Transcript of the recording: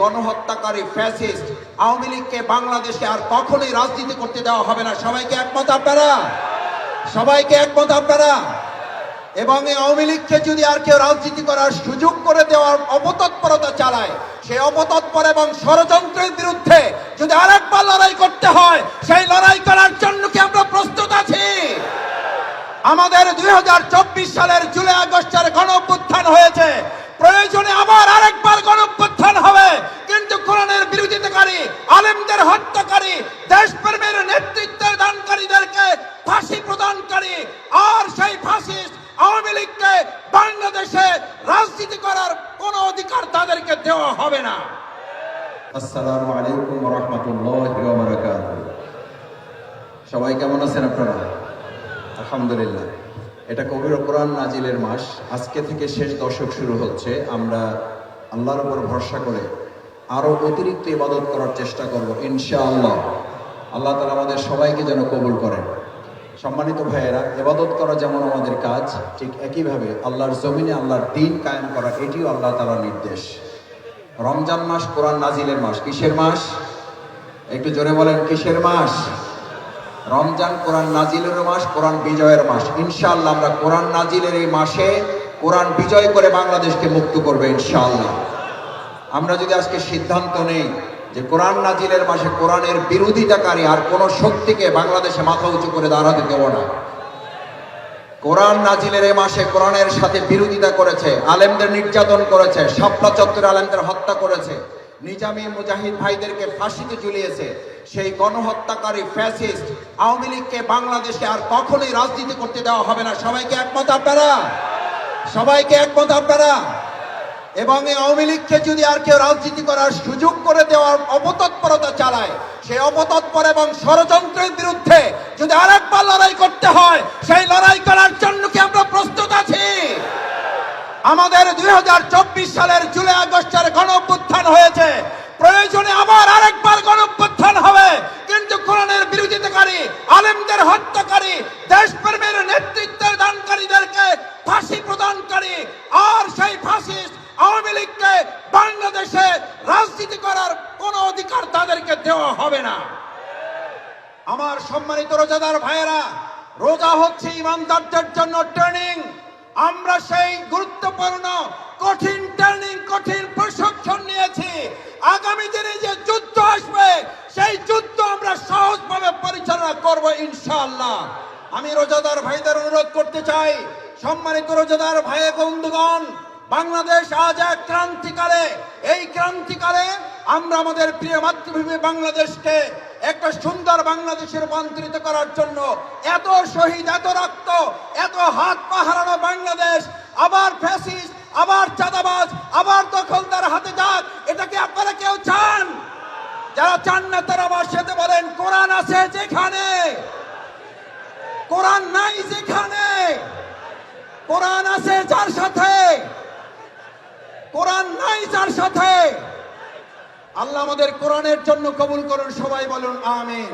গণহত্যাকারী fascist Awami লীগকে বাংলাদেশে আর কখনোই রাজনীতি করতে দেওয়া হবে না। সবাইকে একমত আপনারা? সবাইকে একমত আপনারা? এবং এই আওয়ামী লীগকে যদি আর কেউ রাজনীতি করার সুযোগ করে দেওয়ার অপতৎপরতা চালায় সেই অপতৎপর এবং ষড়যন্ত্রের বিরুদ্ধে যদি আরেকবার লড়াই করতে হয়, সেই লড়াই করার জন্য কি আমরা প্রস্তুত আছি? আমাদের দুই হাজার চব্বিশ সালের জুলাই আগস্টের গণ হয়েছে প্রয়োজনে আবার আরেকবার গণ অভ্যুত্থান হবে কিন্তু কোরআনের বিরোধিতাকারী আলেমদের হত্যাকারী দেশপ্রেমের নেতৃত্বের দানকারীদেরকে ফাঁসি প্রদানকারী আর সেই ফাঁসিস্ট আওয়ামী লীগকে বাংলাদেশে রাজনীতি করার কোনো অধিকার তাদেরকে দেওয়া না। আসসালামু আলাইকুম রহমতুল্লাহ সবাই কেমন আছেন আপনারা? আলহামদুলিল্লাহ। এটা কবির কোরআন নাজিলের মাস। আজকে থেকে শেষ দশক শুরু হচ্ছে। আমরা আল্লাহর উপর ভরসা করে আরও অতিরিক্ত ইবাদত করার চেষ্টা করব, ইনশাআল্লাহ। আল্লাহ তালা আমাদের সবাইকে যেন কবুল করেন। সম্মানিত ভাইয়েরা এবাদত করা যেমন আমাদের কাজ, ঠিক একইভাবে আল্লাহর জমিনে আল্লাহর দিন কায়েম করা, এটিও আল্লাহ তালার নির্দেশ। রমজান মাস, কোরআন নাজিলের মাস। কিসের মাস? একটু জোরে বলেন, কিসের মাস? রমজান, কোরআন নাজিলের মাস, কোরআন বিজয়ের মাস। ইনশাআল্লাহ আমরা কোরআন নাজিলের এই মাসে কোরআন বিজয় করে বাংলাদেশকে মুক্ত করবে, ইনশাআল্লাহ। আমরা যদি আজকে সিদ্ধান্ত নেই যে কোরআন নাজিলের মাসে কোরআনের বিরোধিতাকারী আর কোন শক্তিকে বাংলাদেশে মাথা উঁচু করে দাঁড়াতে দেব না কোরআন নাজিলের এই মাসে কোরআনের সাথে বিরোধিতা করেছে, আলেমদের নির্যাতন করেছে শাপলা চত্বরে আলেমদের হত্যা করেছে, নিজামী মুজাহিদ ভাইদেরকে ফাঁসিতে ঝুলিয়েছে। সেই গণহত্যাকারী ফ্যাসিস্ট আওয়ামী লীগকে বাংলাদেশে আর কখনোই রাজনীতি করতে দেওয়া হবে না। সবাইকে একমত আপনারা? সবাইকে একমত আপনারা? এবং এই আওয়ামী লীগকে যদি আর কেউ রাজনীতি করার সুযোগ করে দেওয়ার অপতৎপরতা চালায় সেই অপতৎপর এবং ষড়যন্ত্রের বিরুদ্ধে যদি আরেকবার লড়াই করতে হয়, সেই লড়াই করার আমাদের দুই হাজার চব্বিশ সালের জুলাই আগস্টের গণ অভ্যুত্থান হয়েছে। প্রয়োজনে আবার আরেকবার গণ অভ্যুত্থান হবে। কিন্তু কোরআনের বিরোধিতাকারী, আলেমদের হত্যাকারী, দেশপ্রেমের নেতৃত্বের দানকারীদেরকে ফাঁসি প্রদানকারী আর সেই ফাঁসিস্ট আওয়ামী লীগকে বাংলাদেশে রাজনীতি করার কোনো অধিকার তাদেরকে দেওয়া হবে না। আমার সম্মানিত রোজাদার ভাইয়েরা, রোজা হচ্ছে ইমানদারদের জন্য ট্রেনিং। আমরা সেই গুরুত্বপূর্ণ, কঠিন ট্রেনিং কঠিন প্রশিক্ষণ নিয়েছি। আগামী দিনে যে যুদ্ধ আসবে, সেই যুদ্ধ আমরা সহজভাবে পরিচালনা করব ইনশাআল্লাহ। আমি রোজাদার ভাইদের অনুরোধ করতে চাই, সম্মানিত রোজাদার ভাই বন্ধুগণ, বাংলাদেশ আজ এক ক্রান্তিকালে। এই ক্রান্তিকালে আমরা আমাদের প্রিয় মাতৃভূমি বাংলাদেশকে একটা সুন্দর বাংলাদেশে রূপান্তরিত করার জন্য এত শহীদ, এত রক্ত, এত হাত পা হারানো বাংলাদেশ আবার ফ্যাসিস্ট আবার চাঁদাবাজ, আবার দখলদার হাতে যাক এটাকে আপনারা কেউ চান? যারা চান না তারা আবার সাথে বলেন, কোরআন আছে যেখানে? কোরআন নাই যেখানে? কোরআন আছে যার সাথে? কোরআন নাই যার সাথে? আল্লাহ আমাদের কোরআনের জন্য কবুল করুন, সবাই বলুন, আমিন।